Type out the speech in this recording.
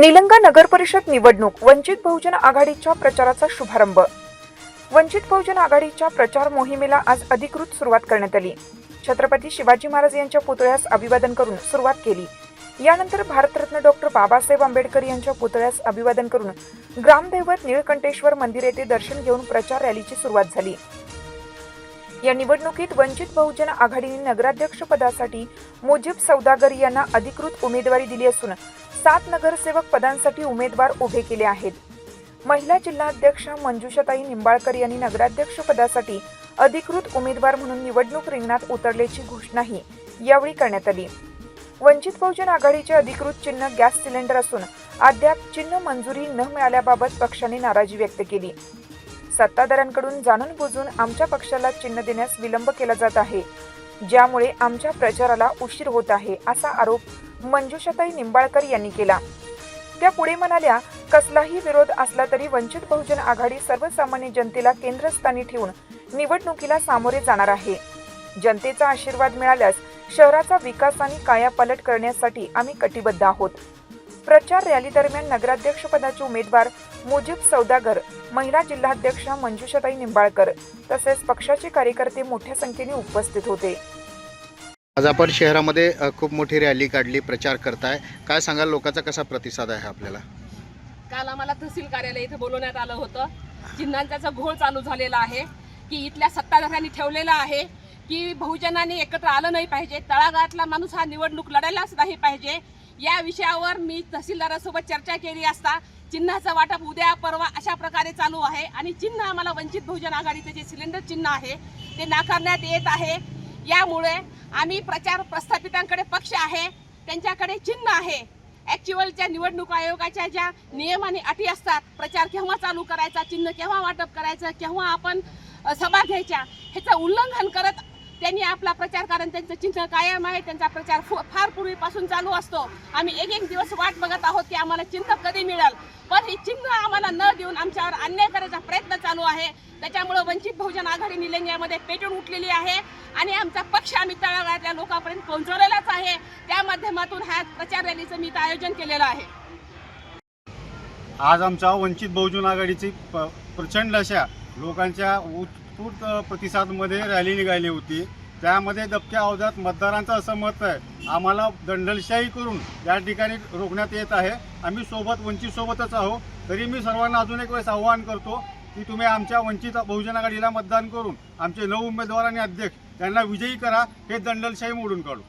निलंगा नगर परिषद निवडणूक वंचित बहुजन आघाडीच्या प्रचाराचा शुभारंभ. वंचित बहुजन आघाडीच्या प्रचार मोहिमेला आज अधिकृत सुरुवात करण्यात आली. छत्रपती शिवाजी महाराज यांच्या पुतळ्यास अभिवादन करून सुरुवात केली. यानंतर भारतरत्न डॉक्टर बाबासाहेब आंबेडकर यांच्या पुतळ्यास अभिवादन करून ग्रामदैवत निळकंठेश्वर मंदिर येथे दर्शन घेऊन प्रचार रॅलीची सुरुवात झाली. या निवडणुकीत वंचित बहुजन आघाडीने नगराध्यक्ष पदासाठी मुजीब सौदागर यांना अधिकृत उमेदवारी दिली असून सात नगरसेवक पदांसाठी उमेदवार उभे केले आहेत. महिला जिल्हाध्यक्ष मंजुषाताई निंबाळकर यांनी नगराध्यक्ष पदासाठी अधिकृत उमेदवार म्हणून निवडणूक रिंगणात उतरल्याची घोषणाही यावेळी करण्यात आली. वंचित बहुजन आघाडीचे अधिकृत चिन्ह गॅस सिलेंडर असून अद्याप चिन्ह मंजुरी न मिळाल्याबाबत पक्षाने नाराजी व्यक्त केली. सत्ताधाऱ्यांकडून जाणून बुजून आमच्या पक्षाला चिन्ह देण्यास विलंब केला जात आहे. ज्यामुळे आमच्या प्रचाराला उशीर होत आहे असा आरोप मंजुषाताई निंबाळकर यांनी केला. त्या पुढे म्हणाल्या कसलाही विरोध असला तरी वंचित बहुजन आघाडी सर्वसामान्य जनतेला केंद्रस्थानी ठेवून निवडणुकीला सामोरे जाणार आहे. जनतेचा आशीर्वाद मिळाल्यास शहराचा विकास आणि कायापालट करण्यासाठी आम्ही कटिबद्ध आहोत. प्रचार रॅली दरम्यान नगराध्यक्षपदाचे उमेदवार मुजीब सौदागर महिला जिल्हाध्यक्षा मंजुषाताई निंबाळकर तसेच पक्षाचे कार्यकर्ते मोठ्या संख्येने उपस्थित होते. आज आपण शहरामध्ये खूप मोठी रॅली काढली प्रचार करताय. काय सांगाल? लोकांचा कसा प्रतिसाद आहे आपल्याला? काल आम्हाला तहसील कार्यालय इथे बोलवण्यात आलं होतं. चिन्हांचा घोळ चालू झालेला आहे की इथल्या सत्ताधाऱ्यांनी ठेवलेला आहे की बहुजनांनी एकत्र आलं नाही पाहिजे. तळागाळातला माणूस हा निवडणूक लढायलाच नाही पाहिजे. या विषयावर मी तहसीलदारासोबत चर्चा केली असता चिन्हाचं वाटप उद्या परवा अशा प्रकारे चालू आहे. आणि चिन्ह आम्हाला वंचित बहुजन आघाडीचं जे सिलेंडर चिन्ह आहे ते नाकारण्यात येत आहे. यामुळे आम्ही प्रचार प्रस्थापितांकडे पक्ष आहे त्यांच्याकडे चिन्ह आहे. ॲक्च्युअलच्या निवडणूक आयोगाच्या ज्या नियम आणि अटी असतात प्रचार केव्हा चालू करायचा चिन्ह केव्हा वाटप करायचं केव्हा आपण सभा घ्यायच्या ह्याचं उल्लंघन करत त्यांनी आपला प्रचार कारण त्यांचं चिन्ह कायम आहे त्यांचा प्रचार फु- फार पूर्वीपासून चालू असतो. आम्ही एक एक दिवस वाट बघत आहोत की आम्हाला चिन्ह कधी मिळेल. पण हे चिन्ह आम्हाला न देऊन आमच्यावर अन्याय करायचा प्रयत्न चालू आहे. त्याच्यामुळे वंचित बहुजन आघाडी निलंग्यामध्ये पेटून उठलेली आहे आणि आमचा पक्ष आम्ही तळागाळातल्या लोकांपर्यंत पोहोचवलेलाच आहे. त्या माध्यमातून ह्या प्रचार रॅलीचं मी आयोजन केलेलं आहे. आज आमच्या वंचित बहुजन आघाडीची प प्रचंड अशा लोकांच्या उत्स्फूर्त प्रतिसादमध्ये रॅली निघाली होती. त्यामध्ये दबक्या अवधात मतदारांचं असं मत आहे आम्हाला दंडलशाही करून या ठिकाणी रोखण्यात येत आहे. आम्ही सोबत वंचित सोबतच आहोत. तरी मी सर्वांना अजून एक वेळेस आव्हान करतो की तुम्ही आमच्या वंचित बहुजन आघाडीला मतदान करून आमचे नऊ उमेदवार आणि अध्यक्ष त्यांना विजयी करा हे दंडलशाही मोडून काढू.